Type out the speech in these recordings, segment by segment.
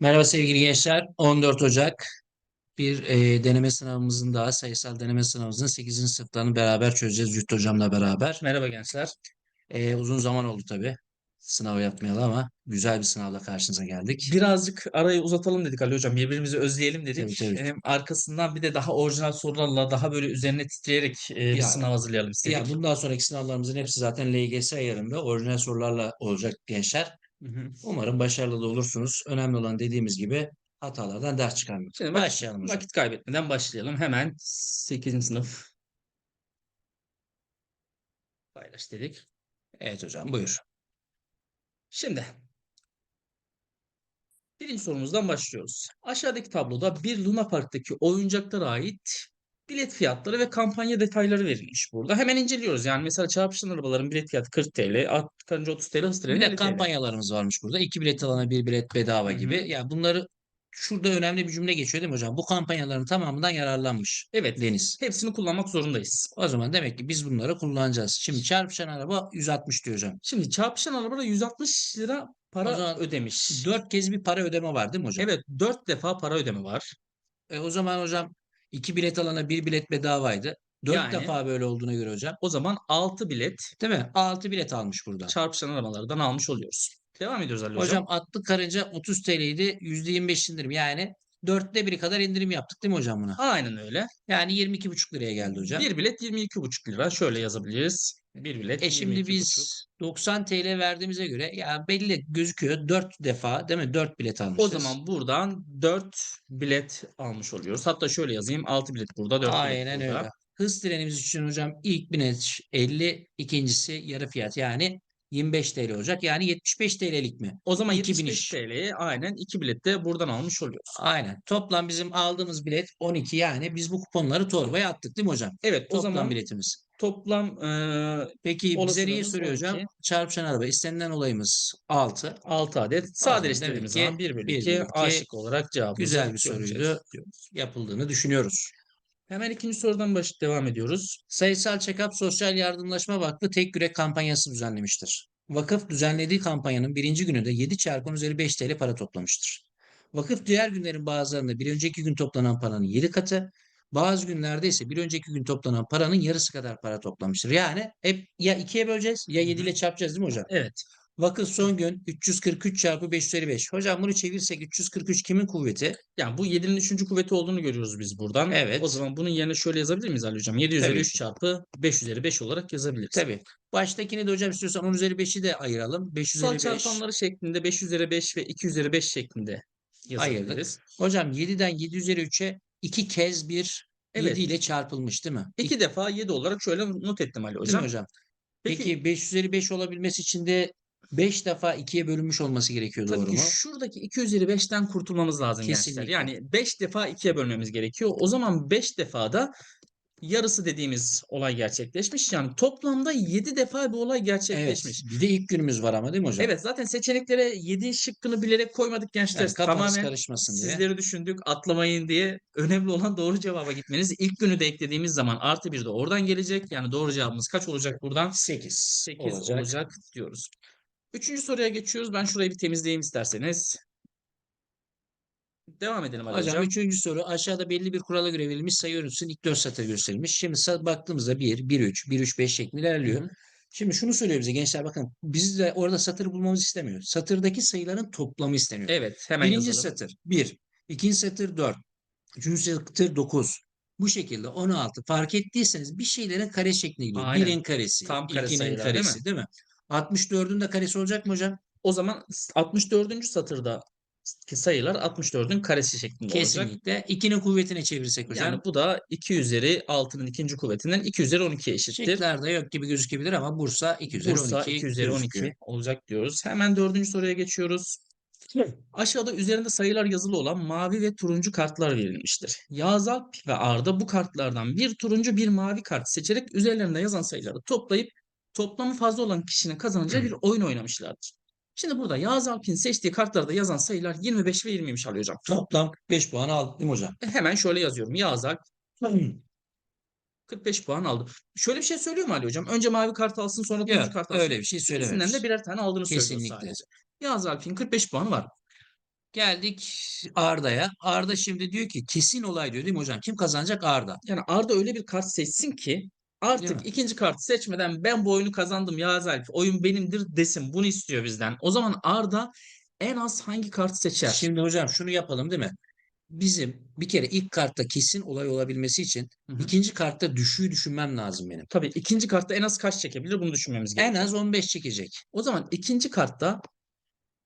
Merhaba sevgili gençler. 14 Ocak bir e, deneme sınavımızın daha sayısal deneme sınavımızın 8. sınıflarını beraber çözeceğiz Züht hocamla beraber. Merhaba gençler. E, uzun zaman oldu tabii sınav yapmayalı ama güzel bir sınavla karşınıza geldik. Birazcık arayı uzatalım dedik Ali Hocam. Birbirimizi özleyelim dedik. Tabii, tabii. Hem arkasından bir de daha orijinal sorularla daha böyle üzerine titreyerek e, bir Ya- sınav hazırlayalım istedik. Ya bundan sonraki sınavlarımızın hepsi zaten LGS ayarında orijinal sorularla olacak gençler. Hı hı. Umarım başarılı da olursunuz. Önemli olan dediğimiz gibi hatalardan ders çıkarmak. Şimdi Başlayalım hocam. vakit kaybetmeden başlayalım. Hemen 8. sınıf paylaş dedik. Evet hocam buyur. Şimdi birinci sorumuzdan başlıyoruz. Aşağıdaki tabloda bir Luna Park'taki oyuncaklara ait bilet fiyatları ve kampanya detayları verilmiş burada. Hemen inceliyoruz. Yani mesela çarpışan arabaların bilet fiyatı 40 TL, at karınca 30 TL, hız treni Bir de 50 TL. kampanyalarımız varmış burada. İki bilet alana bir bilet bedava Hı hı. gibi. Ya bunları şurada önemli bir cümle geçiyor değil mi hocam? Bu kampanyaların tamamından yararlanmış Evet, Deniz. hepsini kullanmak zorundayız. O zaman demek ki biz bunları kullanacağız. Şimdi çarpışan araba 160 diyor hocam. Şimdi çarpışan arabada 160 lira para O zaman ödemiş. Dört kez bir para ödeme var değil mi hocam? Evet, 4 defa para ödeme var. E, o zaman hocam iki bilet alana bir bilet bedavaydı. Dört Yani- defa böyle olduğuna göre hocam. O zaman 6 bilet Değil mi? Altı bilet almış burada. çarpışan arabalardan almış oluyoruz. Devam ediyoruz Ali Hocam. Hocam atlı karınca 30 TL'ydi. %25 indirim. Yani dörtte biri kadar indirim yaptık değil mi hocam buna? Aynen öyle. Yani 22,5 liraya geldi hocam. Bir bilet 22,5 lira. Şöyle yazabiliriz. Bir bilet E şimdi 22,5. biz 90 TL verdiğimize göre ya belli gözüküyor 4 defa değil mi? 4 bilet O almışız. zaman buradan 4 bilet almış oluyoruz. Hatta şöyle yazayım. 6 bilet burada, 4 Aynen bilet burada. öyle. Hız trenimiz için hocam ilk bilet 50, ikincisi yarı fiyat yani 25 TL olacak. Yani 75 TL'lik mi? O zaman 2000 75 iş. TL'ye aynen 2 bilet de buradan almış oluyoruz. Aynen. Toplam bizim aldığımız bilet 12 yani biz bu kuponları torbaya attık değil mi hocam? Evet o Toplam zaman biletimiz. Toplam eee Peki neyi Olasılığımız soruyor hocam? 12. Çarpışan araba istenilen olayımız 6. 6 adet demek sadeleştirdiğimiz ki zaman 1 bölü bir 2 bölü iki aşık olarak cevabımızı Güzel bir göreceğiz. soruydu. Yapıldığını düşünüyoruz. Hemen ikinci sorudan baş devam ediyoruz. Sayısal Check-up Sosyal Yardımlaşma Vakfı tek yürek kampanyası düzenlemiştir. Vakıf düzenlediği kampanyanın birinci gününde 7 çarpı 10 üzeri 5 TL para toplamıştır. Vakıf diğer günlerin bazılarında bir önceki gün toplanan paranın 7 katı, bazı günlerde ise bir önceki gün toplanan paranın yarısı kadar para toplamıştır. Yani hep ya ikiye böleceğiz ya Hı hı. 7 ile çarpacağız değil mi hocam? Evet. Vakıf son gün 343 çarpı 5 üzeri 5. Hocam bunu çevirsek 343 kimin kuvveti? Yani bu 7'nin 3. kuvveti olduğunu görüyoruz biz buradan. Evet. O zaman bunun yerine şöyle yazabilir miyiz Ali Hocam? 7 üzeri Tabii 3 çarpı 5 üzeri 5 olarak yazabiliriz. Tabii. Baştakini de hocam istiyorsan 10 üzeri 5'i de ayıralım. 5 üzeri Sal 5. çarpanları şeklinde 5 üzeri 5 ve 2 üzeri 5 şeklinde yazabiliriz. Hocam 7'den 7 üzeri 3'e 2 kez bir Evet. 7 ile çarpılmış değil mi? İki defa 7 olarak şöyle not ettim Ali Değil mi Hocam. hocam? Peki, Peki 5 üzeri 5 olabilmesi için de 5 defa 2'ye bölünmüş olması gerekiyor tabii doğru ki mu? şuradaki 2 üzeri 5'ten kurtulmamız lazım Kesinlikle. gençler. Yani 5 defa 2'ye bölmemiz gerekiyor. O zaman 5 defada yarısı dediğimiz olay gerçekleşmiş. Yani toplamda 7 defa bir olay Evet. gerçekleşmiş. Bir de ilk günümüz var ama değil mi hocam? Evet zaten seçeneklere 7 şıkkını bilerek koymadık gençler. Yani Tamamen karışmasın diye. sizleri düşündük atlamayın diye. Önemli olan doğru cevaba gitmeniz. İlk günü de eklediğimiz zaman artı bir de oradan gelecek. Yani doğru cevabımız kaç olacak buradan? 8 8 olacak. olacak. diyoruz. Üçüncü soruya geçiyoruz. Ben şurayı bir temizleyeyim isterseniz. Devam edelim Ali Hocam, Hocam. üçüncü soru aşağıda belli bir kurala göre verilmiş sayı örüntüsünün ilk 4 satır gösterilmiş. Şimdi baktığımızda 1, 1, 3, 1, 3, 5 şeklinde ilerliyor. Hı hı. Şimdi şunu söylüyor bize gençler bakın biz de orada satır bulmamızı istemiyor. Satırdaki sayıların toplamı isteniyor. Evet hemen Birinci yazalım. satır 1, ikinci satır 4, üçüncü satır 9. Bu şekilde 16 fark ettiyseniz bir şeylerin kare şekline gidiyor. Aynen. Birin karesi, Tam kare ikinin sayılar, değil mi? karesi değil mi? 64'ün de karesi olacak mı hocam? O zaman 64. satırda sayılar 64'ün karesi şeklinde olacak. Kesinlikle. 2'nin kuvvetine çevirirsek hocam. Yani bu da 2 üzeri 6'nın ikinci kuvvetinden 2 üzeri 12'ye eşittir. Şıklarda yok gibi gözükebilir ama Bursa 2 üzeri Bursa 12 2 üzeri 12 gözüküyor. olacak diyoruz. Hemen dördüncü soruya geçiyoruz. Aşağıda üzerinde sayılar yazılı olan mavi ve turuncu kartlar verilmiştir. Yağız Alp ve Arda bu kartlardan bir turuncu bir mavi kart seçerek üzerlerinde yazan sayıları toplayıp toplamı fazla olan kişinin kazanacağı bir oyun oynamışlardır. Şimdi burada Yağız Alp'in seçtiği kartlarda yazan sayılar 25 ve 20'ymiş alıyor hocam. Toplam 45 puan mi hocam? E, Hemen şöyle yazıyorum. Yağız Alp 45 puan aldı. Şöyle bir şey söylüyor mu Ali hocam? Önce mavi kart alsın sonra turuncu kart alsın. öyle bir şey İkisinden söylememiş. de birer tane aldığını söylüyor Kesinlikle. sadece. Yağız Alp'in 45 puanı var. Geldik Arda'ya. Arda şimdi diyor ki kesin olay diyor değil mi hocam? Kim kazanacak? Arda. Yani Arda öyle bir kart seçsin ki artık ikinci kartı seçmeden ben bu oyunu kazandım ya Zalp. Oyun benimdir desin. Bunu istiyor bizden. O zaman Arda en az hangi kartı seçer? Şimdi hocam şunu yapalım değil mi? Bizim bir kere ilk kartta kesin olay olabilmesi için Hı hı. ikinci kartta düşüğü düşünmem lazım benim. Tabii ikinci kartta en az kaç çekebilir bunu düşünmemiz En gerekiyor. az 15 çekecek. O zaman ikinci kartta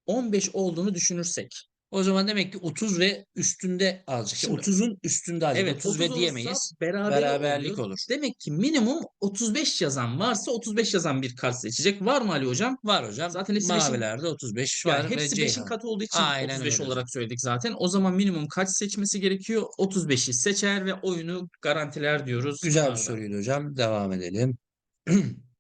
15 olduğunu düşünürsek. O zaman demek ki 30 ve üstünde alacak. Şimdi- 30'un üstünde alacak. Evet 30 ve olursa diyemeyiz. berabere Beraberlik oluyor. olur. Demek ki minimum 35 yazan varsa 35 yazan bir kart seçecek. Var mı Ali Hocam? Var hocam. Zaten hepsi beşin- Mavilerde 35 Yani var ve hepsi 5'in Ceyhan. katı olduğu için Aynen 35 öyle olarak söyledik zaten. O zaman minimum kaç seçmesi gerekiyor? 35'i seçer ve oyunu garantiler diyoruz. Güzel bir Arda. soruydu hocam. Devam edelim.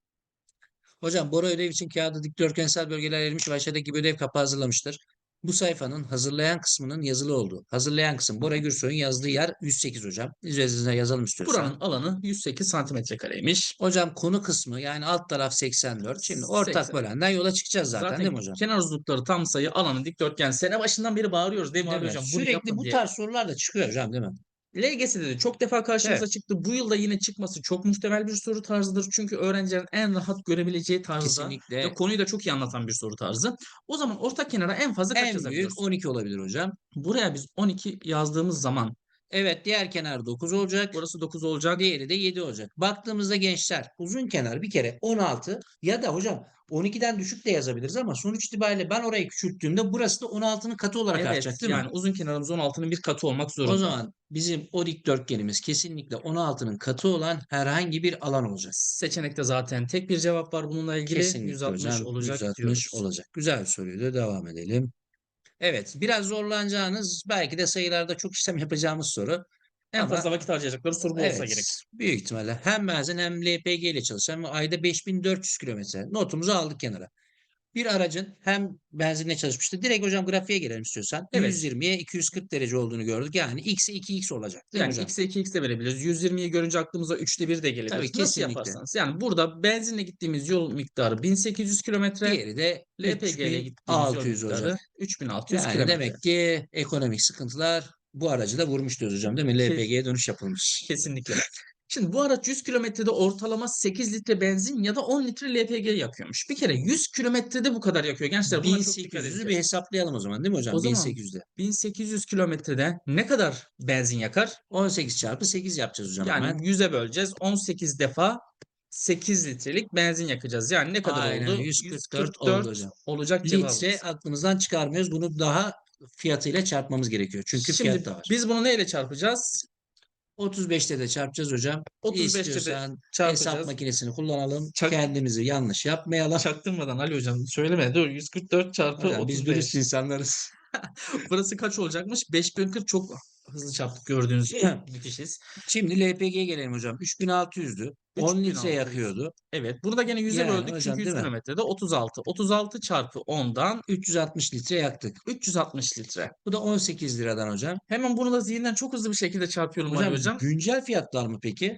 Hocam Bora ödev için kağıda dikdörtgensel bölgeler verilmiş ve aşağıdaki gibi ödev kapağı hazırlamıştır. Bu sayfanın hazırlayan kısmının yazılı olduğu. Hazırlayan kısım Bora Gürsoy'un yazdığı yer 108 hocam. Üzerine yazalım istiyorsan. Buranın alanı 108 santimetre kareymiş. Hocam konu kısmı yani alt taraf 84. Şimdi ortak 80. bölenden yola çıkacağız zaten, değil mi hocam? kenar uzunlukları tam sayı alanı dikdörtgen. Sene başından beri bağırıyoruz değil mi? Hocam? Sürekli bu tarz sorular da çıkıyor hocam değil mi? LGS'de de çok defa karşımıza Evet. çıktı. Bu yılda yine çıkması çok muhtemel bir soru tarzıdır. Çünkü öğrencilerin en rahat görebileceği tarzda Kesinlikle. ve konuyu da çok iyi anlatan bir soru tarzı. O zaman ortak kenara en fazla kaç En büyük yazabiliyoruz? 12 olabilir hocam. Buraya biz 12 yazdığımız zaman Evet diğer kenar 9 olacak. burası 9 olacak. Diğeri de 7 olacak. Baktığımızda gençler uzun kenar bir kere 16 ya da hocam 12'den düşük de yazabiliriz ama sonuç itibariyle ben orayı küçülttüğümde burası da 16'nın katı olarak Evet artacak değil yani mi? uzun kenarımız 16'nın bir katı olmak zorunda. O zaman bizim o dikdörtgenimiz kesinlikle 16'nın katı olan herhangi bir alan olacak. Seçenekte zaten tek bir cevap var bununla ilgili. Kesinlikle 160 hocam. olacak 160 diyoruz. olacak. Güzel soruydu. Devam edelim. Evet, biraz zorlanacağınız, belki de sayılarda çok işlem yapacağımız soru. En Ama- fazla vakit harcayacakları soru bu olsa Evet, gerek. büyük ihtimalle hem benzen hem LPG ile çalışan ve ayda 5400 kilometre. Notumuzu aldık kenara. Bir aracın hem benzinle çalışmıştı. Direkt hocam grafiğe gelelim istiyorsan. Evet. 120'ye 240 derece olduğunu gördük. Yani x'e 2x olacak. Değil Yani x'e 2x de verebiliriz. 120'yi görünce aklımıza 3'te 1 de gelebilir. Tabii, Nasıl kesinlikle. yaparsanız. Yani burada benzinle gittiğimiz yol miktarı 1800 kilometre. Diğeri de LPG ile gittiğimiz yol 3600 miktarı olacak. 3600 Yani kilometre. demek ki ekonomik sıkıntılar bu aracı da vurmuş diyoruz hocam değil mi? LPG'ye dönüş yapılmış. Kesinlikle. Şimdi bu araç 100 kilometrede ortalama 8 litre benzin ya da 10 litre LPG yakıyormuş. Bir kere 100 kilometrede bu kadar yakıyor. Gençler buna çok dikkat 1800'ü bir hesaplayalım o zaman değil mi hocam? O zaman- 1800'de. 1800 kilometrede ne kadar benzin yakar? 18 çarpı 8 yapacağız hocam Yani hemen. 100'e böleceğiz. 18 defa 8 litrelik benzin yakacağız. Yani ne kadar Aynen, oldu? 144 oldu hocam. olacak cevabımız. Litre aklımızdan çıkarmıyoruz. Bunu daha fiyatıyla çarpmamız gerekiyor. Çünkü Şimdi fiyat da var. biz bunu neyle çarpacağız? 35'te de çarpacağız hocam. 35'te de İstiyorsan hesap çarpacağız. makinesini kullanalım. Çak- Kendimizi yanlış yapmayalım. Çaktırmadan Ali hocam söyleme. Dur 144 çarpı Hocam, biz 35. dürüst insanlarız. Burası kaç olacakmış? 5040 çok hızlı çarptık gördüğünüz gibi. Müthişiz. Şimdi LPG'ye gelelim hocam. 3600'dü. 10 litre 3600. yakıyordu. Evet. Burada gene 100'e Yani böldük hocam, çünkü 100 değil mi? kilometrede 36. 36 çarpı 10'dan 360 litre yaktık. 360 litre. Bu da 18 liradan hocam. Hemen bunu da zihinden çok hızlı bir şekilde çarpıyorum Hocam, hocam. güncel fiyatlar mı peki?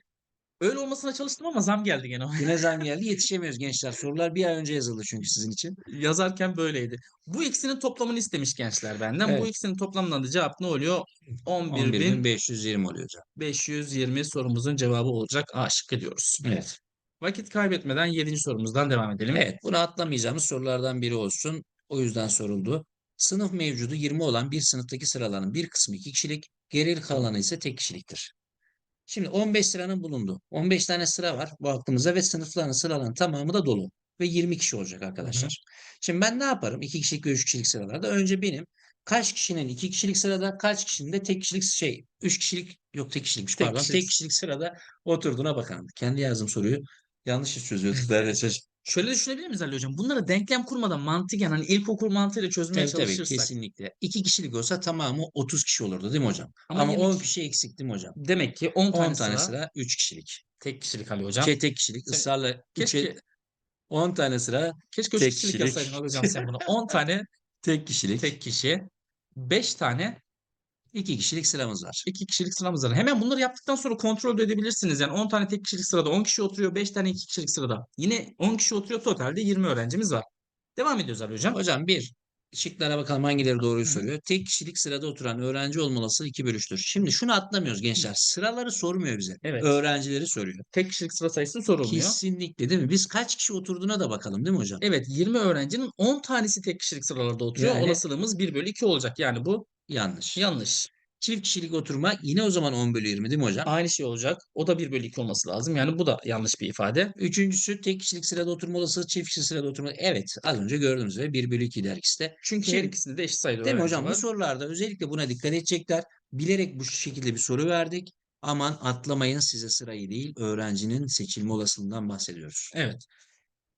Öyle olmasına çalıştım ama zam geldi gene. Güne zam geldi. Yetişemiyoruz gençler. Sorular bir ay önce yazıldı çünkü sizin için. Yazarken böyleydi. Bu ikisinin toplamını istemiş gençler benden. Bu Evet. ikisinin toplamından da cevap ne oluyor? 11.520 11.520 oluyor hocam. sorumuzun cevabı olacak. A şıkkı diyoruz. Evet. Vakit kaybetmeden 7. sorumuzdan devam edelim. Evet, bunu atlamayacağımız sorulardan biri olsun. O yüzden soruldu. Sınıf mevcudu 20 olan bir sınıftaki sıraların bir kısmı 2 kişilik, geri kalanı ise tek kişiliktir. Şimdi 15 sıranın bulundu. 15 tane sıra var bu aklımızda ve sınıfların sıraların tamamı da dolu. Ve 20 kişi olacak arkadaşlar. Şimdi ben ne yaparım? 2 kişilik ve 3 kişilik sıralarda. Önce benim kaç kişinin 2 kişilik sırada, kaç kişinin de tek kişilik şey, 3 kişilik yok tek kişilikmiş Tek pardon. kişilik. Tek kişilik sırada oturduğuna bakalım. Kendi yazdığım soruyu yanlış çözüyorduk çocuk. Şöyle düşünebilir miyiz Ali Hocam? Bunları denklem kurmadan mantıken hani ilkokul mantığıyla çözmeye Tabii tabii çalışırsak. kesinlikle. 2 kişilik olsa tamamı 30 kişi olurdu değil mi hocam? Ama Ama, 20 10 kişi. kişi eksik değil mi hocam? Demek ki 10 10 tane, tane sıra, sıra 3 kişilik. tek kişilik Ali Hocam. Şey tek kişilik Sen- ısrarla keşke, üçe- 10 tane sıra keşke 3 tek kişilik kişilik. yazsaydın Ali Hocam sen bunu. 10 tane tek kişilik. tek kişi, 5 tane 2 kişilik sıramız var. 2 kişilik sıramız var. Hemen bunları yaptıktan sonra kontrol de edebilirsiniz. Yani 10 tane tek kişilik sırada 10 kişi oturuyor, 5 tane 2 kişilik sırada. Yine 10 kişi oturuyor totalde 20 öğrencimiz var. Devam ediyoruz Ali Hocam. Hocam 1. Şıklara bakalım hangileri doğruyu soruyor. Tek kişilik sırada oturan öğrenci olma olasılığı 2 bölü 3'tür. Şimdi şunu atlamıyoruz gençler. Sıraları sormuyor bize. Evet. Öğrencileri soruyor. Tek kişilik sıra sayısı sorulmuyor. Kesinlikle değil mi? Biz kaç kişi oturduğuna da bakalım değil mi hocam? Evet 20 öğrencinin 10 tanesi tek kişilik sıralarda oturuyor. Yani- Olasılığımız 1 bölü 2 olacak. Yani bu Yanlış. yanlış. Çift kişilik oturma yine o zaman 10 bölü 20 değil mi hocam? Aynı şey olacak. O da 1 bölü 2 olması lazım. Yani bu da yanlış bir ifade. Üçüncüsü tek kişilik sırada oturma olasılığı çift kişilik sırada oturma. Evet az önce gördüğünüz gibi 1 bölü 2 der ikisi de. Çünkü her ikisinde de eşit sayıda Değil mi hocam? Bu sorularda özellikle buna dikkat edecekler. Bilerek bu şekilde bir soru verdik. Aman atlamayın size sırayı değil öğrencinin seçilme olasılığından bahsediyoruz. Evet.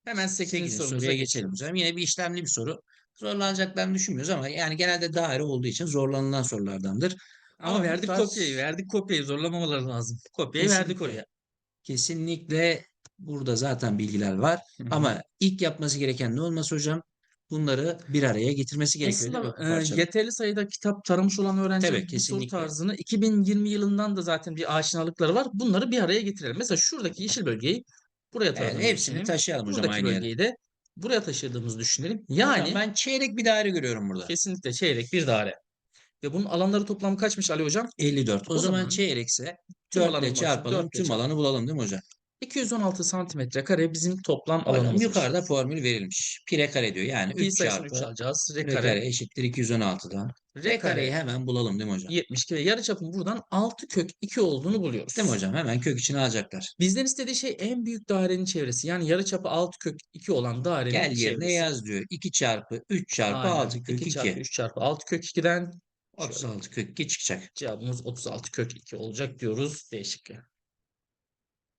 Hemen 8. 8. sorumuza soruya geçelim. hocam. Yine bir işlemli bir soru. Zorlanacaklarını düşünmüyoruz ama yani genelde daire olduğu için zorlanılan sorulardandır. Ama, Ama verdik tarz- kopyayı. Verdik kopyayı. Zorlamamaları lazım. Kopyayı verdik Kesinlikle. oraya. Kesinlikle burada zaten bilgiler var. Ama ilk yapması gereken ne olması hocam? Bunları bir araya getirmesi gerekiyor. Aslında e, yeterli sayıda kitap taramış olan öğrenciler Tabii, bu soru tarzını 2020 yılından da zaten bir aşinalıkları var. Bunları bir araya getirelim. Mesela şuradaki yeşil bölgeyi buraya Yani taradığımızı hepsini taşıyalım hocam Buradaki aynı yere. bölgeyi de buraya taşıdığımızı düşünelim. Hocam Yani ben çeyrek bir daire görüyorum burada. kesinlikle çeyrek bir daire. Ve bunun alanları toplamı kaçmış Ali Hocam? 54. O, O zaman, zaman çeyrekse tüm 4 alanı ile bulmak için çarpalım. dörtle Tüm çarpalım. alanı bulalım değil mi hocam? 216 santimetre kare bizim toplam alanımız. yukarıda formül verilmiş. Pi kare diyor. Yani Pi 3 sayısını 3 çarpı alacağız. R kare. kare eşittir 216'dan. R kareyi kare hemen bulalım değil mi hocam? 72 ve yarıçapın buradan 6 kök 2 olduğunu buluyoruz. Değil mi hocam? Hemen kök içine alacaklar. Bizden istediği şey en büyük dairenin çevresi. Yani yarıçapı 6 kök 2 olan dairenin Gel yerine çevresi. yaz diyor. 2 çarpı 3 çarpı Aynen. 6 kök 2 2. çarpı 3 çarpı 6 kök 2'den 36 kök 2 çıkacak. cevabımız 36 kök 2 olacak diyoruz. Değişik.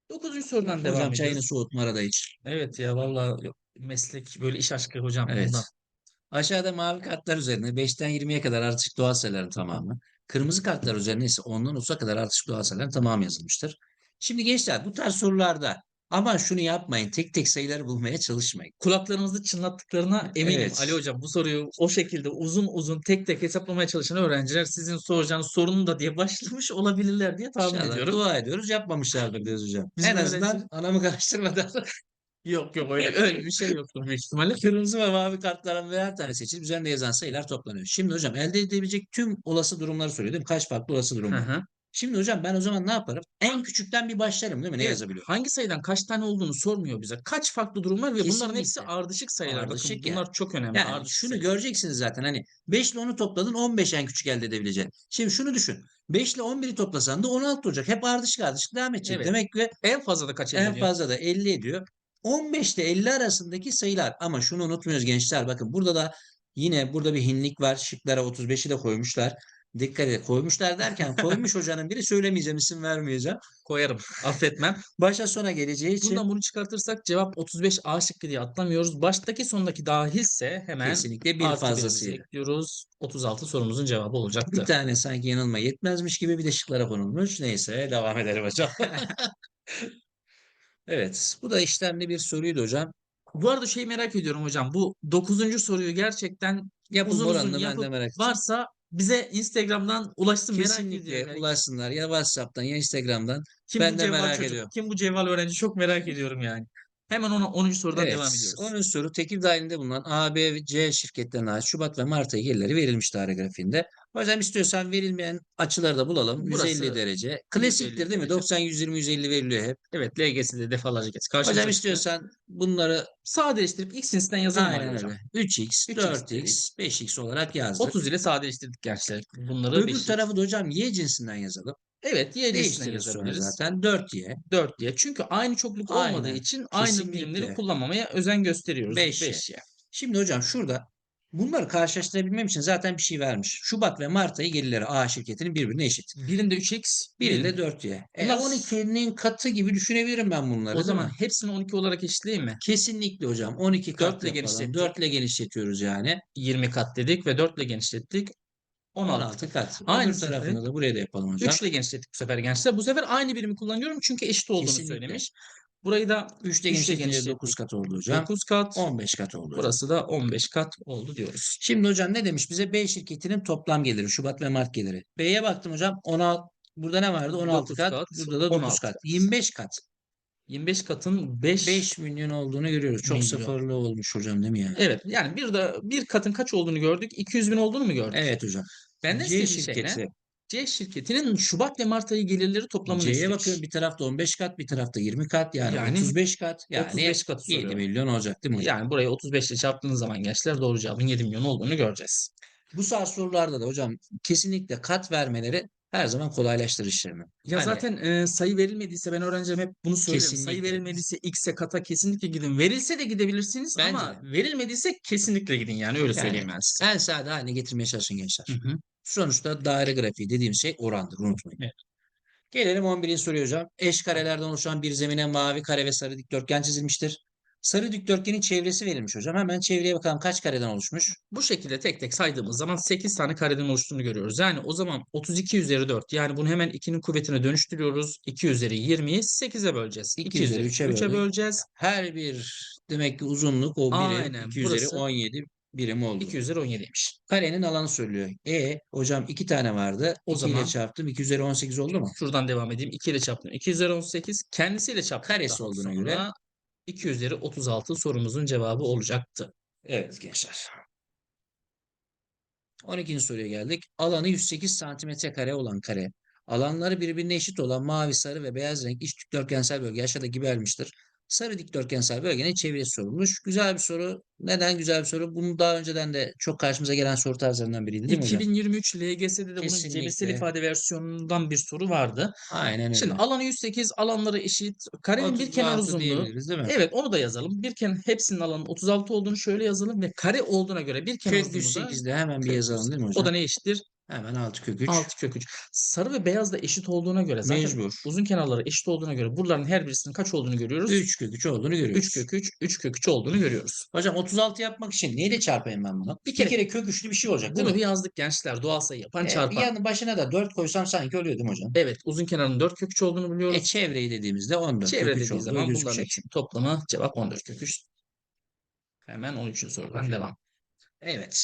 9. sorudan devam Hocam çayını ediyoruz. soğutma arada iç. Evet ya vallahi meslek böyle iş aşkı hocam Evet. bundan. Aşağıda mavi kartlar üzerine 5'ten 20'ye kadar artışık doğal sayıların tamamı. Kırmızı kartlar üzerine ise 10'dan 30'a kadar artışık doğal sayıların tamamı yazılmıştır. Şimdi gençler bu tarz sorularda aman şunu yapmayın. Tek tek sayıları bulmaya çalışmayın. Kulaklarımızı çınlattıklarına eminim Evet. Ali hocam. Bu soruyu o şekilde uzun uzun tek tek hesaplamaya çalışan öğrenciler sizin soracağınız sorunun da diye başlamış olabilirler diye tahmin İnşallah ediyorum. dua ediyoruz yapmamışlardır diyoruz hocam. Bizim en azından öğrenci- anamı karıştırmadan Yok yok öyle, öyle bir şey yoktur büyük ihtimalle. kırmızı ve mavi kartların birer tane seçilip üzerinde yazan sayılar toplanıyor. Şimdi hocam elde edilebilecek tüm olası durumları soruyor değil mi? Kaç farklı olası durum var? Şimdi hocam ben o zaman ne yaparım? En küçükten bir başlarım değil mi? Ne Evet, yazabiliyorum? Hangi sayıdan kaç tane olduğunu sormuyor bize. Kaç farklı durum var ve bunların hepsi Kesinlikle. ardışık sayılar. Bakın Ardışık yani. bunlar çok önemli. Yani ardışık şunu sayı. göreceksiniz zaten hani 5 ile 10'u topladın 15 en küçük elde edebileceğin. Şimdi şunu düşün. 5 ile 11'i toplasan da 16 olacak. Hep ardışık ardışık devam edecek. Evet. Demek ki En fazla da kaç elde en ediyor? fazla da 50 ediyor. 15 ile 50 arasındaki sayılar. Ama şunu unutmuyoruz gençler. Bakın burada da yine burada bir hinlik var. Şıklara 35'i de koymuşlar. Dikkat et. Koymuşlar derken koymuş hocanın biri söylemeyeceğim isim vermeyeceğim. Koyarım. Affetmem. Başa sona geleceği için Buradan bunu çıkartırsak cevap 35 A şıkkı diye atlamıyoruz. Baştaki sondaki dahilse hemen kesinlikle bir fazlasıyla. ekliyoruz. 36 sorumuzun cevabı Bir olacaktı. tane sanki yanılma yetmezmiş gibi bir de şıklara konulmuş. Neyse devam edelim hocam. Evet, bu da işlemli bir soruydu hocam. Bu arada şeyi merak ediyorum hocam. Bu 9. soruyu gerçekten Yapım uzun uzun oranını ben de yapıp merak varsa bize Instagram'dan ulaşsın merak Kesinlikle ediyorum. Yani ulaşsınlar ya WhatsApp'tan ya Instagram'dan. kim ben bu de cevval merak çocuk, ediyorum. kim bu cevval öğrenci çok merak ediyorum yani. Hemen ona 10. sorudan Evet, devam ediyoruz. 10. soru tekil dahilinde bulunan A, B ve C şirketlerine ait Şubat ve Mart ayı gelirleri verilmiş tarih grafiğinde. Hocam istiyorsan verilmeyen açıları da bulalım. Burası 150 derece. Klasiktir değil mi? derece. 90, 120, 150 veriliyor hep. Evet LGS'de defalarca kez karşımıza Hocam istiyorsan bunları Sadeleştirip x cinsinden yazalım aynen hocam. öyle. 3x, 3x 4x, 5x olarak yazdık. 30 ile sadeleştirdik gençler. Bunları Öbür beşik. tarafı da hocam y cinsinden yazalım. Evet y cinsinden Değiştiririz sonra yazabiliriz. zaten 4y. 4 diye. Çünkü aynı çokluk olmadığı Aynen. için aynı Kesinlikle. birimleri kullanmamaya özen gösteriyoruz. 5y. 5y. Şimdi hocam şurada bunları karşılaştırabilmem için zaten bir şey vermiş. Şubat ve Mart ayı gelirleri A şirketinin birbirine eşit. Birinde 3x, Birinde birinde 4y. E, Bunlar- 12'nin katı gibi düşünebilirim ben bunları. O değil zaman mi? hepsini 12 olarak eşitleyeyim mi? Kesinlikle hocam. 12 kat Dörtle yapalım. genişlettik. 4 ile genişletiyoruz yani. 20 kat dedik ve 4 ile genişlettik. 16. 16 kat. Aynı Öbür tarafını da buraya da yapalım hocam. 3 ile genişlettik bu sefer gençler. Bu sefer aynı birimi kullanıyorum çünkü eşit olduğunu Kesinlikle. söylemiş. Burayı da 3 ile Üçle genişletince genişlettik. 9 kat oldu hocam. 9 kat. 15 kat oldu. Burası da 15 kat oldu diyoruz. Şimdi hocam ne demiş bize? B şirketinin toplam geliri. Şubat ve Mart geliri. B'ye baktım hocam. 16, burada ne vardı? 16 9 kat. kat, Burada da 9 16 kat. kat. 25 kat. 25 katın 5 5 milyon olduğunu görüyoruz. Çok Milyon. sıfırlı olmuş hocam değil mi ya? Evet yani bir de bir katın kaç olduğunu gördük. 200 bin olduğunu mu gördük? Evet hocam. Benden C istediği şey şirketi. C şirketinin Şubat ve Mart ayı gelirleri toplamını C'ye istemiş. bakıyorum bir tarafta 15 kat bir tarafta 20 kat yani, Yani 35 kat yani 35 katı 7 soruyor. milyon olacak değil mi hocam? Yani burayı 35 ile çarptığınız zaman gençler doğru cevabın 7 milyon olduğunu göreceğiz. Bu tarz sorularda da hocam kesinlikle kat vermeleri her zaman kolaylaştırır işlerini. Ya Hani- zaten e, sayı verilmediyse ben öğrencilere hep bunu. Sayı Kesinlikle. verilmediyse x'e kata kesinlikle gidin. Verilse de gidebilirsiniz Bence ama verilmediyse kesinlikle gidin yani öyle Yani söyleyeyim ben size. En sade haline getirmeye çalışın gençler. Hı hı. Sonuçta daire grafiği dediğim şey orandır unutmayın. Evet. Gelelim 11. soruya hocam. Eş karelerden oluşan bir zemine mavi kare ve sarı dikdörtgen çizilmiştir. Sarı dikdörtgenin çevresi verilmiş hocam. Hemen çevreye bakalım kaç kareden oluşmuş? Bu şekilde tek tek saydığımız zaman 8 tane kareden oluştuğunu görüyoruz. Yani o zaman 32 üzeri 4 yani bunu hemen 2'nin kuvvetine dönüştürüyoruz. 2 üzeri 20'yi 8'e böleceğiz. 2 2 üzeri üzeri 3'e üçe böldük. böleceğiz. Her bir demek ki uzunluk o birim. Aynen, 2 üzeri burası 17 birim oldu. 2 üzeri 17'ymiş. Karenin alanı söylüyor. E hocam 2 tane vardı. O 2 zaman- ile çarptım. 2 üzeri 18 oldu mu? Şuradan devam edeyim. 2 ile çarptım. 2 üzeri 18 kendisiyle çarptım. Karesi olduğuna göre 2 üzeri 36 sorumuzun cevabı olacaktı. Evet gençler. 12. soruya geldik. Alanı 108 santimetre kare olan kare. Alanları birbirine eşit olan mavi, sarı ve beyaz renk iç dikdörtgensel bölge aşağıdaki gibi verilmiştir. Sarı dikdörtgensel bölgenin çevresi sorulmuş. Güzel bir soru. Neden güzel bir soru? Bunu daha önceden de çok karşımıza gelen soru tarzlarından biriydi değil mi hocam? 2023 LGS'de de bunun Kesinlikle. cebirsel ifade versiyonundan bir soru vardı. Aynen öyle. Şimdi alanı 108, alanları eşit. Karenin bir kenar 36 uzunluğu. diyebiliriz değil mi? Evet onu da yazalım. Bir kenar hepsinin alanı 36 olduğunu şöyle yazalım ve kare olduğuna göre bir kenar uzunluğu da 108'de hemen bir yazalım değil mi hocam? o da ne eşittir? Hemen 6 kök 3. 6 kök 3. Sarı ve beyaz da eşit olduğuna göre zaten Mecbur. uzun kenarları eşit olduğuna göre buraların her birisinin kaç olduğunu görüyoruz? 3 kök 3 olduğunu görüyoruz. 3 kök 3, 3 kök 3 olduğunu görüyoruz. Hocam 36 yapmak için neyle çarpayım ben bunu? Bir kere- kere, kök üçlü bir şey olacak değil Bunu mi? bir yazdık gençler. Doğal sayı yapan E, bir çarpan. başına da 4 koysam sanki mi hocam? Evet uzun kenarın 4 kök 3 olduğunu biliyoruz. E çevreyi dediğimizde 14 Çevre kök 3 dediği olduğu zaman bunların gözükecek. hepsinin toplamı cevap 14 kök 3. Hemen 13. sorudan devam. Evet.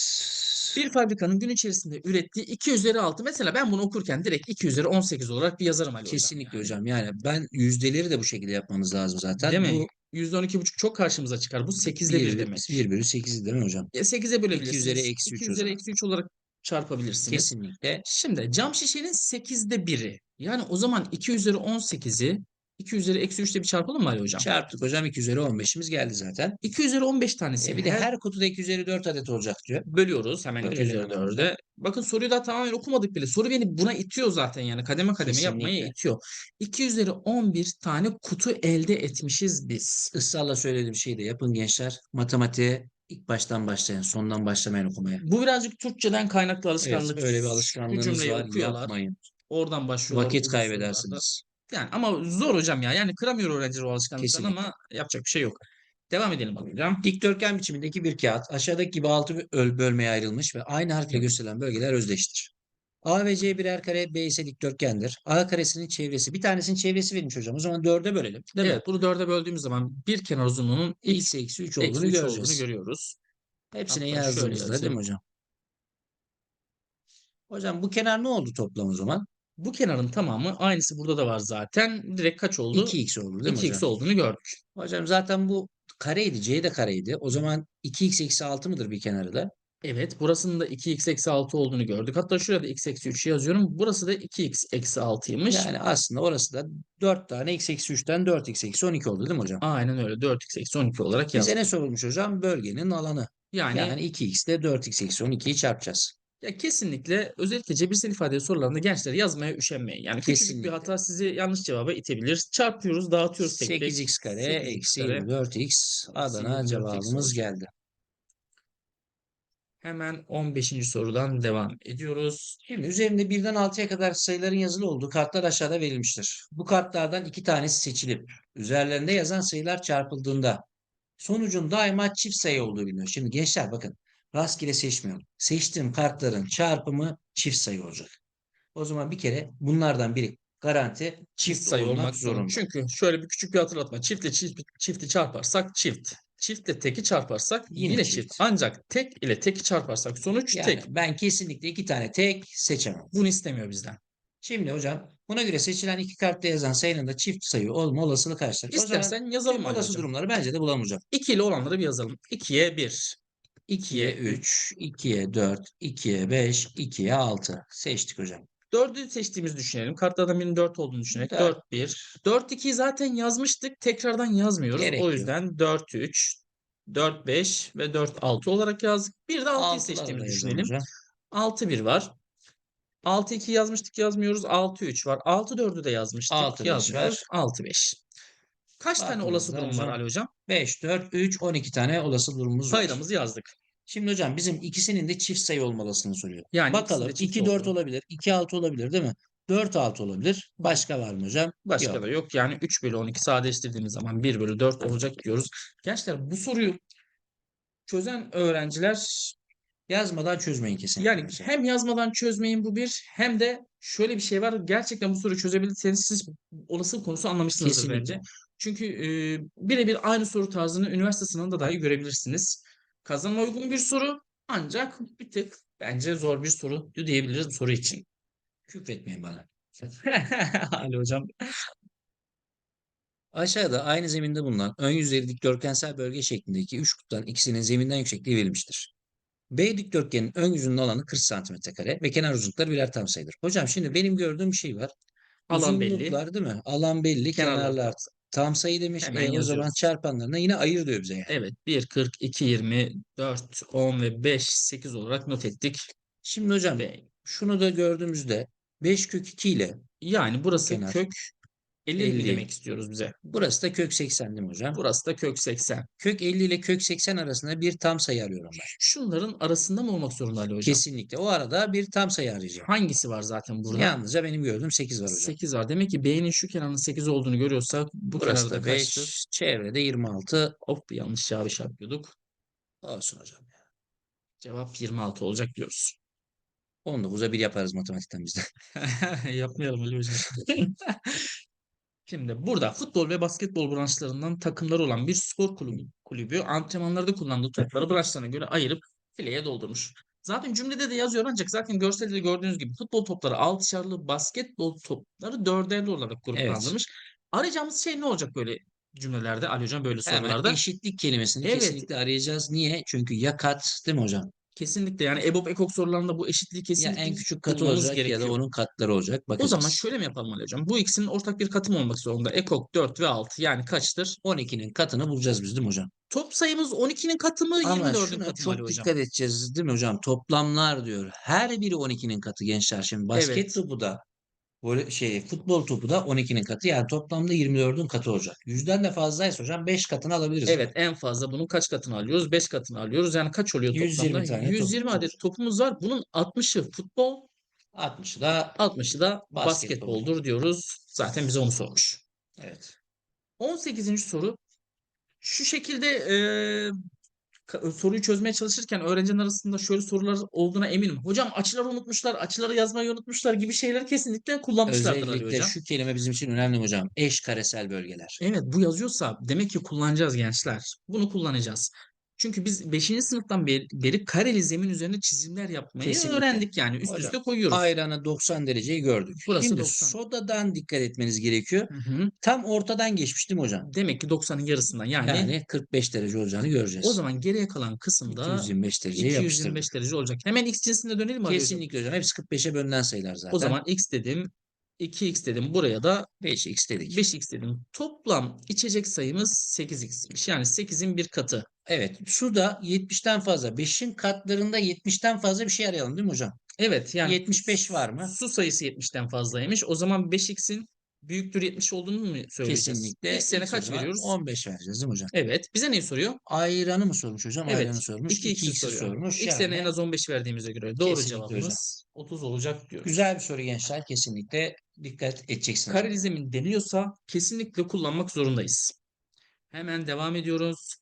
Bir fabrikanın gün içerisinde ürettiği 2 üzeri 6. Mesela ben bunu okurken direkt 2 üzeri 18 olarak bir yazarım Ali. Kesinlikle yani. hocam. Yani ben yüzdeleri de bu şekilde yapmamız lazım zaten. Değil mi? Bu %12,5 çok karşımıza çıkar. Bu 8'de 1 demek. 1 bölü 8 değil mi hocam? E, 8'e bölebilirsiniz. 2 üzeri eksi 3 2 o üzeri eksi 3 olarak çarpabilirsiniz. Kesinlikle. Şimdi cam şişenin 8'de 1'i. Yani o zaman 2 üzeri 18'i 2 üzeri eksi 3'te bir çarpalım mı Ali hocam? Çarptık hocam 2 üzeri 15'imiz geldi zaten. 2 üzeri 15 tanesi. Bir de her kutuda 2 üzeri 4 adet olacak diyor. bölüyoruz hemen 2 Bölelim üzeri hemen 4'e. Bakın soruyu daha tamamen okumadık bile. Soru beni buna itiyor zaten yani kademe kademe yapmaya Kesinlikle. itiyor. 2 üzeri 11 tane kutu elde etmişiz biz. Israrla söylediğim şeyi de yapın gençler. Matematiğe ilk baştan başlayın, sondan başlamayın okumaya. Bu birazcık Türkçeden kaynaklı Evet, alışkanlık. öyle bir alışkanlığınız var. okuyorlar. Yapmayın. Oradan başlıyorlar. Vakit kaybedersiniz. Yani ama zor hocam ya. Yani kıramıyor öğrenciler o alışkanlıktan Kesinlikle. ama yapacak bir şey yok. Devam edelim hocam. Dikdörtgen biçimindeki bir kağıt aşağıdaki gibi altı böl- bölmeye ayrılmış ve aynı harfle gösterilen bölgeler özdeştir. A ve C birer kare, B ise dikdörtgendir. A karesinin çevresi, bir tanesinin çevresi verilmiş hocam. O zaman dörde bölelim. Değil mi? Evet bunu dörde böldüğümüz zaman bir kenar uzunluğunun X eksi 3 eksi olduğunu üç göreceğiz. olduğunu görüyoruz. Hepsini Hatta şöyle yazdığımızda değil mi hocam? Hocam bu kenar ne oldu toplam o zaman? Bu kenarın tamamı aynısı burada da var zaten. Direkt kaç oldu? 2x oldu değil mi 2x hocam? olduğunu gördük. Hocam zaten bu kareydi. C de kareydi. O zaman 2x eksi 6 mıdır bir kenarı da? Evet burasının da 2x eksi 6 olduğunu gördük. Hatta şurada x eksi 3 yazıyorum. Burası da 2x eksi 6'ymış. Yani aslında orası da 4 tane x eksi 3'ten 4x eksi 12 oldu değil mi hocam? Aynen öyle 4x eksi 12 olarak Bize yazdık. ne sorulmuş hocam? Bölgenin alanı. Yani, Yani 2x ile 4x eksi 12'yi çarpacağız. Ya kesinlikle özellikle cebirsel ifade sorularında gençler yazmaya üşenmeyin. Yani küçücük bir Kesinlikle. hata sizi yanlış cevaba itebilir. Çarpıyoruz, dağıtıyoruz tek tek. 8x kare 8x eksi kare. 24x Adana 24x cevabımız geldi. Hemen 15. sorudan devam ediyoruz. Şimdi üzerinde birden 6'ya kadar sayıların yazılı olduğu kartlar aşağıda verilmiştir. Bu kartlardan iki tanesi seçilip üzerlerinde yazan sayılar çarpıldığında sonucun daima çift sayı olduğu biliniyor. Şimdi gençler bakın rastgele seçmiyorum. Seçtiğim kartların çarpımı çift sayı olacak. O zaman bir kere bunlardan biri garanti çift sayı olmak olmak zorunda. Çünkü şöyle bir küçük bir hatırlatma. Çiftle çift, çifti çarparsak çift. Çiftle teki çarparsak Yine yine, çift. çift. Ancak tek ile teki çarparsak sonuç Yani tek. ben kesinlikle iki tane tek seçemem. Bunu istemiyor bizden. Şimdi hocam buna göre seçilen iki kartta yazan sayının da çift sayı olma olasılığı kaçtır? O zaman İstersen yazalım olası hocam. durumları bence de hocam. 2 ile olanları bir yazalım. 2'ye 1. 2'ye 3, 2'ye 4, 2'ye 5, 2'ye 6. Seçtik hocam. 4'ü seçtiğimizi düşünelim. Kartlardan birinin 4 olduğunu düşünelim. Dört. 4 1. 4 2'yi zaten yazmıştık. Tekrardan yazmıyoruz. Gerek o yok. yüzden 4 3, 4 5 ve 4 6 olarak yazdık. Bir de 6'yı Altıları da seçtiğimizi düşünelim. hocam. 6 1 var. 6 2 yazmıştık yazmıyoruz. 6 3 var. 6 4'ü de yazmıştık. Altı beş yazmıyoruz. var. 6 5. Kaç tane olası durum var Ali hocam? 5, 4, 3, 12 tane olası durumumuz var. Paydamızı yazdık. Şimdi hocam bizim ikisinin de çift sayı olmalısını soruyor. Yani Bakalım ikisinde çift 2 4 oldu. olabilir, 2 6 olabilir değil mi? 4 6 olabilir. Başka var mı hocam? Başka Yok. da yok. Yani 3 bölü 12 sadeleştirdiğimiz zaman 1 bölü 4 olacak diyoruz. Gençler bu soruyu çözen öğrenciler Yazmadan çözmeyin kesinlikle. yani hem yazmadan çözmeyin bu bir hem de şöyle bir şey var. Gerçekten bu soruyu çözebilirseniz siz olasılık konusu anlamışsınızdır Kesinlikle. bence. Çünkü e, birebir aynı soru tarzını üniversite sınavında dahi görebilirsiniz. Kazanma uygun bir soru ancak bir tık bence zor bir soru diyebiliriz bu soru için. Küfretmeyin bana. Ali hocam. Aşağıda aynı zeminde bulunan ön yüzleri dikdörtgensel bölge şeklindeki üç kutuptan ikisinin zeminden yüksekliği verilmiştir. B dikdörtgenin ön yüzünün alanı 40 cm kare ve kenar uzunlukları birer tam sayıdır. Hocam şimdi benim gördüğüm bir şey var. Alan belli. Değil mi? Alan belli, Kenarlar kenarlar tam sayı demiş. Hemen E, o zaman yazıyoruz. çarpanlarına yine ayır diyor bize yani. Evet 1, 40, 2, 20, 4, 10 ve 5, 8 olarak not ettik. Şimdi hocam Ve şunu da gördüğümüzde 5 kök 2 ile yani burası Kenar. kök 50, 50. demek istiyoruz bize. burası da kök 80 değil mi hocam? Burası da kök 80. Kök 50 ile kök 80 arasında bir tam sayı arıyorum ben. Şunların arasında mı olmak zorunda Ali hocam? Kesinlikle. O arada bir tam sayı arayacağım. Hangisi var zaten burada? Yalnızca benim gördüğüm 8 var hocam. 8 var. Demek ki B'nin şu kenarının 8 olduğunu görüyorsak bu Burası kenarda da 5, kaçtır? çevrede 26 Hop yanlış cevabı işaretliyorduk. olsun hocam. Cevap 26 olacak diyoruz. 19'a 1 yaparız matematikten bizde. Yapmayalım Ali hocam. Şimdi burada futbol ve basketbol branşlarından takımları olan bir spor kulübü, kulübü antrenmanlarda kullandığı topları branşlarına göre ayırıp fileye doldurmuş. Zaten cümlede de yazıyor ancak zaten görselde de gördüğünüz gibi futbol topları altışarlı, basketbol topları dörderli olarak gruplandırmış. Arayacağımız şey ne olacak böyle cümlelerde Ali hocam böyle Hemen sorularda? eşitlik kelimesini Evet. kesinlikle arayacağız. Niye? Çünkü ya kat değil mi hocam? Kesinlikle yani EBOB ekok sorularında bu eşitliği Ya kesinlikle en küçük katı bulmamız olacak ya da gerekiyor. onun katları olacak. O Bakacağız. zaman şöyle mi yapalım Ali hocam? Bu ikisinin ortak bir katı mı olmak zorunda? Ekok 4 ve 6 yani kaçtır? 12'nin katını bulacağız biz değil mi hocam? Top sayımız 12'nin katı mı Ama 24'ün şuna katı mı çok Ali hocam? dikkat edeceğiz değil mi hocam? Toplamlar diyor. Her biri 12'nin katı gençler. Şimdi basket Evet. topu da şey futbol topu da 12'nin katı. Yani toplamda 24'ün katı olacak. Yüzden de fazlaysa hocam 5 katını alabiliriz. Evet en fazla bunun kaç katını alıyoruz? 5 katını alıyoruz. Yani kaç oluyor 120 toplamda? tane top 120 adet olacak. topumuz var. Bunun 60'ı futbol, 60'ı da 60'ı da Basketbol. basketboldur diyoruz. Zaten bize onu sormuş. evet. 18. soru. Şu şekilde ka- soruyu çözmeye çalışırken öğrencilerin arasında şöyle sorular olduğuna eminim. Hocam açıları unutmuşlar, açıları yazmayı unutmuşlar gibi şeyleri kesinlikle kullanmışlardır Özellikle hocam. şu kelime bizim için önemli hocam. Eş karesel bölgeler. Evet bu yazıyorsa demek ki kullanacağız gençler. Bunu kullanacağız. Çünkü biz 5. sınıftan beri, beri kareli zemin üzerine çizimler yapmayı Kesinlikle. öğrendik yani. Üst Hocam, üste koyuyoruz. Ayranı 90 dereceyi gördük. Burası Şimdi 90. sodadan dikkat etmeniz gerekiyor. Hı hı. Tam ortadan geçmiş değil mi hocam? Demek ki 90'ın yarısından yani, Yani 45 derece olacağını göreceğiz. o zaman geriye kalan kısımda 225 dereceye yapıştırdık. 225 derece olacak. Hemen x cinsine dönelim mi? Kesinlikle hocam. Hepsi 45'e bölünen sayılar zaten. O zaman x dedim, 2x dedim. Buraya da 5x dedik. 5x dedim. Toplam içecek sayımız 8x'miş. Yani 8'in bir katı. Evet. Su da 70'ten fazla. 5'in katlarında 70'ten fazla bir şey arayalım değil mi hocam? Evet yani 75 var mı? Su sayısı 70'ten fazlaymış. O zaman 5x'in büyüktür 70 olduğunu mu söyleyeceğiz? Kesinlikle. X o kaç veriyoruz? 15 vereceğiz değil mi hocam? Evet. Bize neyi soruyor? Ayranı mı sormuş hocam? Evet. Ayranı sormuş. 2x'i 2x'i soruyor. sormuş. X'lerine Yani en az 15 verdiğimize göre doğru Kesinlikle hocam. cevabımız 30 olacak diyoruz. güzel bir soru gençler. Kesinlikle dikkat edeceksiniz. Kareli zemin deniliyorsa kesinlikle kullanmak zorundayız. Hemen devam ediyoruz.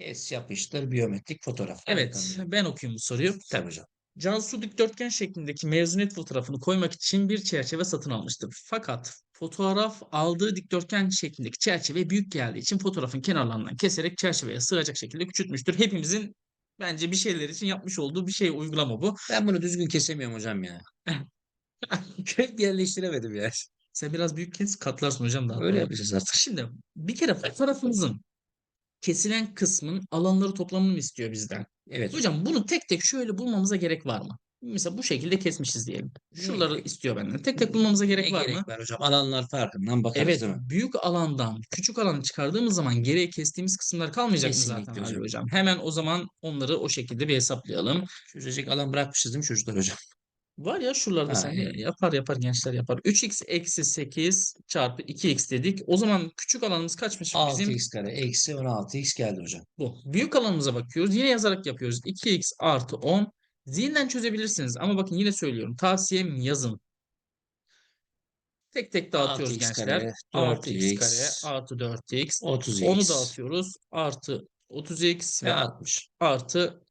Kes yapıştır biyometrik fotoğraf. Evet, ben okuyayım bu soruyu. Tabii hocam. Cansu dikdörtgen şeklindeki mezuniyet fotoğrafını koymak için bir çerçeve satın almıştır. Fakat fotoğraf aldığı dikdörtgen şeklindeki çerçeve büyük geldiği için fotoğrafın kenarlarından keserek çerçeveye sığacak şekilde küçültmüştür. Hepimizin bence bir şeyler için yapmış olduğu bir şey uygulama bu. Ben bunu düzgün kesemiyorum hocam ya. Kök yerleştiremedim ya. Sen biraz büyük kes katlarsın hocam daha Öyle yapacağız artık. Şimdi bir kere fotoğrafımızın kesilen kısmın alanları toplamını mı istiyor bizden? Evet. Hocam bunu tek tek şöyle bulmamıza gerek var mı? Mesela bu şekilde kesmişiz diyelim. Şuraları Gerek- istiyor benden. Tek tek bulmamıza gerek Ne var gerek mı? var hocam? Alanlar farkından bakarız Evet, değil mi? büyük alandan küçük alanı çıkardığımız zaman geriye kestiğimiz kısımlar kalmayacak mı zaten Kesinlikle hocam. hocam? Hemen o zaman onları o şekilde bir hesaplayalım. Çözecek alan bırakmışız değil mi çocuklar hocam? Var ya şuralarda Ha, sen yapar yapar gençler yapar. 3x eksi 8 çarpı 2x dedik. O zaman küçük alanımız kaçmış bizim? 6x kare eksi 16x geldi hocam. Bu. Büyük alanımıza bakıyoruz. Yine yazarak yapıyoruz. 2x artı 10. Zihinden çözebilirsiniz. Ama bakın yine söylüyorum. Tavsiyem yazın. Tek tek dağıtıyoruz 6x gençler. kare, 6x 4x, kare artı 4x. 30x. Onu dağıtıyoruz. Artı 30x ve ve 60. artı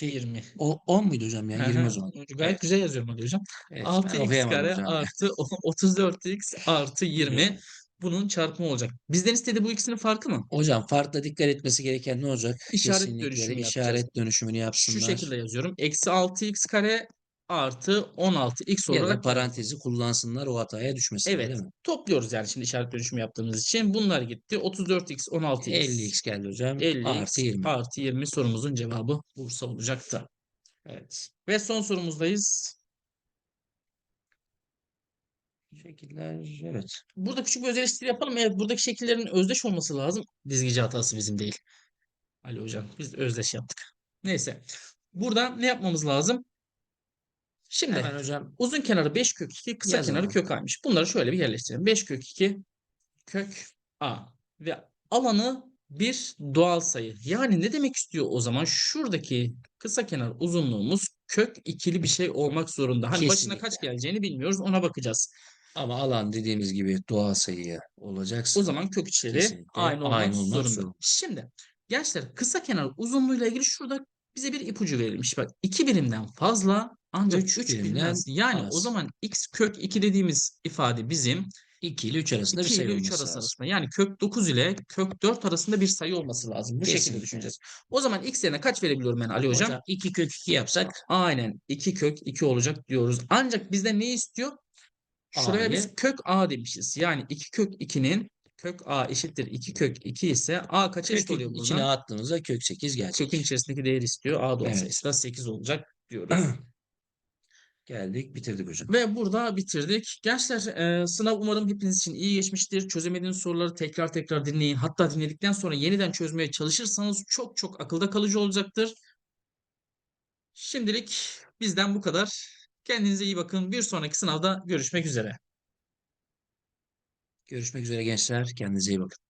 Şey, 20. o 10 muydu hocam ya? Hı 20 hı. o zaman. Gayet güzel yazıyorum Ali hocam. Evet, ben 6x okuyamadım kare hocam. artı 34x artı 20 bunun çarpımı olacak. Bizden istediği bu ikisinin farkı mı? Hocam farkla dikkat etmesi gereken ne olacak? İşaret Kesinlikle dönüşümü yapacağız. işaret dönüşümünü Şu yapsınlar. şekilde yazıyorum. Eksi 6x kare artı 16x Ya da olarak parantezi kullansınlar o hataya düşmesinler Evet. değil mi? Topluyoruz yani şimdi işaret dönüşümü yaptığımız için. Bunlar gitti. 34x, 16x, 50x geldi hocam. 50x Artı 20. artı 20 sorumuzun cevabı Bursa olacaktı. Evet. Ve son sorumuzdayız. Şekiller evet. Burada küçük bir öz eleştiri yapalım. Evet buradaki şekillerin özdeş olması lazım. Dizgici hatası bizim değil. Ali hocam biz özdeş yaptık. Neyse. Burada ne yapmamız lazım? Şimdi Hemen hocam uzun kenarı 5 kök 2, kısa Yazalım. kenarı kök a'ymış. Bunları şöyle bir yerleştirelim. 5 kök 2 kök a ve alanı bir doğal sayı. Yani ne demek istiyor o zaman? Şuradaki kısa kenar uzunluğumuz kök ikili bir şey olmak zorunda. Hani başına kaç Kesinlikle. geleceğini bilmiyoruz. Ona bakacağız. ama alan dediğimiz gibi doğal sayı olacaksa O zaman kök içleri Kesinlikle aynı olmak aynı olmak zorunda. zorunda. Şimdi gençler kısa kenar uzunluğuyla ilgili şurada bize bir ipucu verilmiş. Bak iki birimden fazla ancak Üç 3 birimden birimden yani o az. zaman x kök 2 dediğimiz ifade bizim 2 ile 3 arasında 2 bir ile sayı 3 olması arası lazım. arasında. Yani kök 9 ile kök 4 arasında bir sayı olması lazım. Bu şekilde Kesinlikle. düşüneceğiz. O zaman x yerine kaç verebiliyorum ben Ali hocam? Hocam 2 kök 2 yapsak Aynen 2 kök 2 olacak diyoruz. Ancak bizden ne istiyor? Şuraya biz A'yı- kök a demişiz. Yani 2 kök 2'nin kök a eşittir 2 kök 2 ise a kaça eşit oluyor kökün içine attığınızda kök 8 gelecek. Kökün içerisindeki değer istiyor. A doğal Evet. sayısı da 8 olacak diyoruz. Geldik bitirdik hocam. Ve burada bitirdik. Gençler e, sınav umarım hepiniz için iyi geçmiştir. Çözemediğiniz soruları tekrar tekrar dinleyin. Hatta dinledikten sonra yeniden çözmeye çalışırsanız çok çok akılda kalıcı olacaktır. Şimdilik bizden bu kadar. Kendinize iyi bakın. Bir sonraki sınavda görüşmek üzere. Görüşmek üzere gençler. Kendinize iyi bakın.